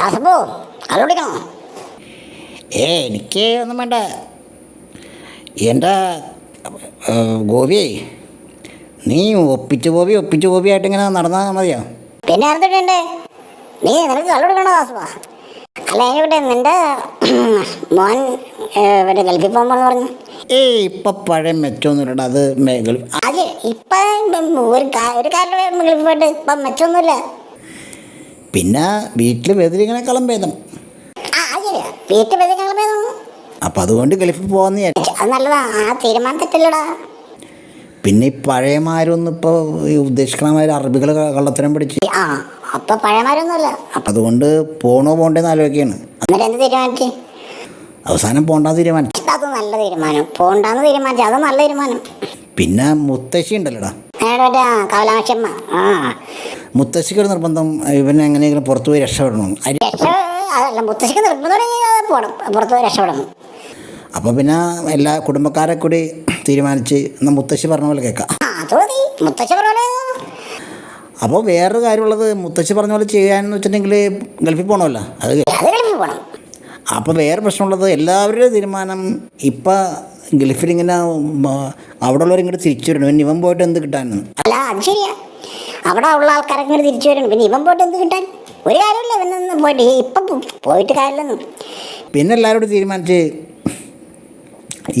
ദാസപ്പോ കള്ളുടിക്കണോ ഏ എനിക്ക് ഒന്നും വേണ്ട. എന്റെ ഗോപി നീ ഒപ്പിച്ച് ഗോപി ഒപ്പിച്ച് ഗോപിയായിട്ട് ഇങ്ങനെ നടന്നാൽ മതിയോ? പിന്നെ എന്തിട്ടുണ്ട് നീ നിനക്ക് കള്ളുടിക്കണോ ദാസപ്പ അല്ല ഇവിടെ നിന്റെ മോൻ ഇവിടെ ഗൾഫിൽ പോകുമ്പോന്ന് പറഞ്ഞു. ഏയ് ഇപ്പം പഴയ മെച്ചമൊന്നുമില്ലടാ അത് അത് ഇപ്പം ഒരു ഒരു കാര്യം ഗൾഫിൽ പോയിട്ട് ഇപ്പം മെച്ചൊന്നുമില്ല. പിന്നെ വീട്ടിൽ വെതിരിക്കണേക്കാളും ഭേദം വീട്ടിൽ ഭേദമാണ് അപ്പം അതുകൊണ്ട് ഗൾഫിൽ നല്ലതാ. ആ പിന്നെ ഈ പഴയമാരൊന്നും ഇപ്പോൾ ഈ ഉദ്ദേശിക്കണമാര് അറബികൾ കള്ളത്തരം പിടിച്ച്. ആ അപ്പൊ പഴയമാരൊന്നുമല്ല. അപ്പം അതുകൊണ്ട് പോണോ പോണ്ടേന്ന് ആലോചിക്കുകയാണ് തീരുമാനിച്ചു? അവസാനം പോണ്ടാന്ന് തീരുമാനിച്ചു. അത് നല്ല തീരുമാനം. പോണ്ടാന്ന് തീരുമാനിച്ചു. അത് നല്ല തീരുമാനം. പിന്നെ മുത്തശ്ശി ഉണ്ടല്ലോടാ? അയാളുടെ മറ്റേ ആ കവലാക്ഷമ്മ ആ. മുത്തശ്ശിക്ക് ഒരു നിർബന്ധം ഇവനെ എങ്ങനെയെങ്കിലും പുറത്തു പോയി രക്ഷപ്പെടണം മുത്തശ്ശിക്ക് നിർബന്ധം പോകണം പുറത്ത് പോയി രക്ഷപ്പെടണം. അപ്പോൾ പിന്നെ എല്ലാ കുടുംബക്കാരെ കൂടി തീരുമാനിച്ച് എന്നാൽ മുത്തശ്ശി പറഞ്ഞ പോലെ കേൾക്കാം. അപ്പോൾ വേറൊരു കാര്യമുള്ളത് മുത്തശ്ശി പറഞ്ഞ പോലെ ചെയ്യാനെന്ന് വെച്ചിട്ടുണ്ടെങ്കിൽ ഗൾഫിൽ പോകണമല്ലോ അത് അപ്പോൾ വേറെ പ്രശ്നമുള്ളത് എല്ലാവരുടെയും തീരുമാനം ഇപ്പം ഗൾഫിൽ ഇങ്ങനെ അവിടെ ഉള്ളവർ ഇങ്ങോട്ട് തിരിച്ചു വരണം. പിന്നെ ഇവൻ പോയിട്ട് എന്ത് കിട്ടാനെന്ന് അല്ല അത് ശരിയാ. അവിടെ ഉള്ള ആൾക്കാരൊക്കെ ഇങ്ങനെ തിരിച്ചു വരണം. പിന്നെ ഇവൻ പോയിട്ട് എന്ത് കിട്ടാൻ? ഒരു കാര്യമില്ല ഇവനൊന്നും പോയിട്ട്. ഇപ്പം പോയിട്ട് കാര്യമില്ലെന്നും. പിന്നെ എല്ലാവരോടും തീരുമാനിച്ച്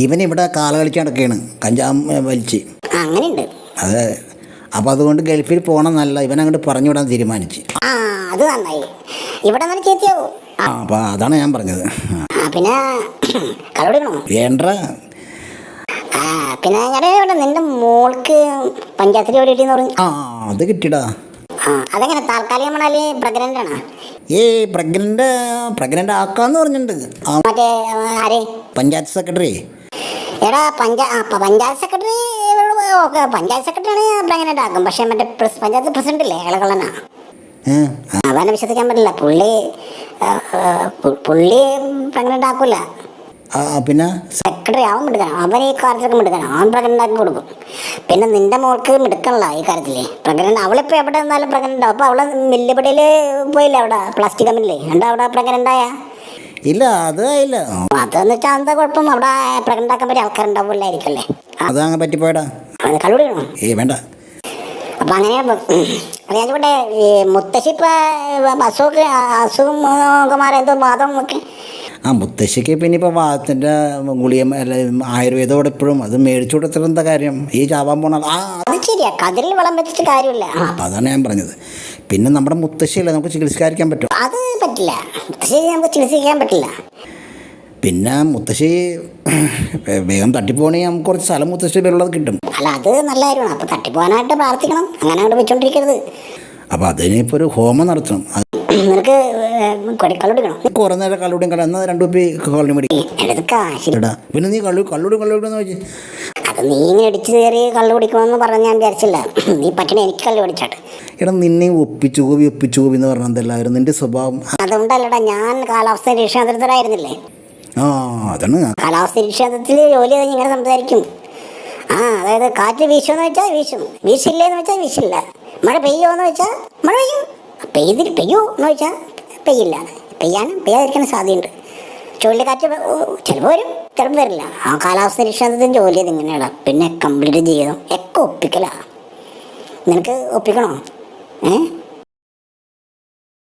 ഇവൻ ഇവിടെ കാല കളിച്ച് നടക്കുകയാണ് കഞ്ചാം വലിച്ച്. അങ്ങനെയുണ്ട്. അതെ അപ്പോൾ അതുകൊണ്ട് ഗൾഫിൽ പോകണം നല്ല ഇവൻ അങ്ങോട്ട് പറഞ്ഞു വിടാൻ തീരുമാനിച്ച്. ആ അത് നന്നായി. ഇവിടെ നല്ല ചേച്ചിയാവും ആ അപ്പോൾ അതാണ് ഞാൻ പറഞ്ഞത്. പിന്നെ വേണ്ട. ആ പിന്നെ ഞാൻ ഇവിടെ നിന്റെ മോൾക്ക് പഞ്ചായത്തിൽ ജോലി കിട്ടിയെന്ന് പറഞ്ഞു. ആ അത് കിട്ടിടാ ആ അതെങ്ങനെ? താൽക്കാലികം അല്ലെങ്കിൽ പ്രഗ്നന്റ് ആണ്? ഏ പ്രഗ്നന്റ് പ്രഗ്നന്റ് ആക്കാന്ന് പറഞ്ഞിട്ടുണ്ട്. ആ മറ്റേ ആര്? പഞ്ചായത്ത് സെക്രട്ടറി എടാ പഞ്ചാ panchayat secretary okay panchayat secretary pregnant ആക്കും. പക്ഷേ മറ്റേ പഞ്ചായത്ത് പ്രസിഡന്റ് ഇല്ലേ? ഇളകളനാ ഏ അവനെ വിശ്വസിക്കാൻ പറ്റില്ല. പുള്ളി പുള്ളി പ്രഗ്നന്റ് ആക്കൂല. പിന്നെ സെക്രട്ടറി അവൻ മിടുക്കണം അവൻ ഈ കാര്യത്തിലൊക്കെ മിടുക്കണം അവൻ പ്രഗ്നന്റ് ആക്കി കൊടുക്കും. പിന്നെ നിന്റെ മോൾക്ക് മിടുക്കണല്ല ഈ കാര്യത്തിൽ പ്രഗ്നന്റ് അവളിപ്പോൾ എവിടെ നിന്നാലും പ്രഗ്നന്റ് അപ്പോൾ അവൾ മില്ലുപടിയിൽ പോയില്ല അവിടെ? പ്ലാസ്റ്റിക് കമ്പനിയില്ലേ എന്താ അവിടെ പ്രഗ്നന്റായ ഇല്ല അത് ഇല്ല അതെന്ന് വെച്ചാൽ എന്താ കുഴപ്പം? അവിടെ പ്രഗ്നന്റ് ആക്കാൻ പറ്റിയ ആൾക്കാരുണ്ടാവില്ലായിരിക്കല്ലേ അതങ്ങ് പറ്റിപ്പോയടാ. കളി ഏ വേണ്ട. അപ്പം അങ്ങനെ ഞാൻ ചോട്ടെ ഈ മുത്തശ്ശി ഇപ്പം അസുഖം അസുഖം മാറി എന്തോ ഒക്കെ ആ മുത്തശ്ശിക്ക് പിന്നെ ഇപ്പോൾ വാദത്തിന്റെ ഗുളിയം ആയുർവേദം ഇപ്പോഴും അത് മേടിച്ചു കൊടുത്തിട്ട് എന്താ കാര്യം? ഈ ചാവാൻ പോണ ആ ശരിയാ. കതിരിൽ വളം വെച്ചിട്ട് കാര്യമില്ല. അതാണ് ഞാൻ പറഞ്ഞത്. പിന്നെ നമ്മുടെ മുത്തശ്ശിയല്ലേ നമുക്ക് ചികിത്സിക്കാതിരിക്കാൻ പറ്റും? അത് പറ്റില്ല. മുത്തശ്ശി നമുക്ക് ചികിത്സിക്കാൻ പറ്റില്ല. പിന്നെ മുത്തശ്ശി വേഗം തട്ടിപ്പോണെങ്കിൽ നമുക്ക് കുറച്ച് സ്ഥലം മുത്തശ്ശി പേരുള്ളത് കിട്ടും. അല്ല അത് നല്ല കാര്യമാണ്. അപ്പം തട്ടിപ്പോകാനായിട്ട് പ്രാർത്ഥിക്കണം. അങ്ങനെ അവിടെ വെച്ചോണ്ടിരിക്കരുത്. അപ്പോൾ അതിനിപ്പോൾ ഒരു ഹോമം നടത്തണം. നിനക്ക് കുറേ നേരം കള്ളുടിയും കട എന്നാൽ രണ്ടു പേ കള്ളി മേടി എടുത്ത് കാശില്ല എടാ പിന്നെ നീ കള്ളു കള്ളുടി കള്ളുടിന്ന് വെച്ച്. അത് നീ ഇങ്ങനെ ഇടിച്ച് കയറി കള്ളു കുടിക്കണമെന്ന് പറഞ്ഞ് ഞാൻ വിചാരിച്ചില്ല. നീ പറ്റണ എനിക്ക് കള്ളു കുടിച്ചാട്ട്. എടാ നിന്നെ ഒപ്പിച്ചു കോപി ഒപ്പിച്ചു കോപി എന്ന് പറഞ്ഞത് എല്ലാവരും നിന്റെ സ്വഭാവം. അതുകൊണ്ടല്ലടാ ഞാൻ കാലാവസ്ഥ നിരീക്ഷണത്തിലായിരുന്നില്ലേ ആ അതാണ്. കാലാവസ്ഥ നിരീക്ഷണത്തിൽ ജോലി ഇങ്ങനെ സംസാരിക്കും. ആ അതായത് കാറ്റ് വീശുമെന്ന് വെച്ചാൽ വീശും. വീശില്ലേന്ന് വെച്ചാൽ വീശില്ല. മഴ എന്ന് വെച്ചാൽ മഴ പെയ്യും. പെയ്തിട്ട് പെയ്യോ എന്ന് വെച്ചാൽ പെയ്യില്ല. പെയ്യാനും പെയ്യാതിരിക്കാൻ സാധ്യതയുണ്ട്. ചുഴലിക്കാറ്റ് ചിലപ്പോൾ വരും ചിലപ്പോൾ വരില്ല. ആ കാലാവസ്ഥ നിരീക്ഷണത്തിന്റെ ജോലി ചെയ്ത് ഇങ്ങനെയാണ്. പിന്നെ കംപ്ലീറ്റ് ജീവിതം. ഒക്കെ ഒപ്പിക്കലാ. നിനക്ക് ഒപ്പിക്കണോ? ഏ?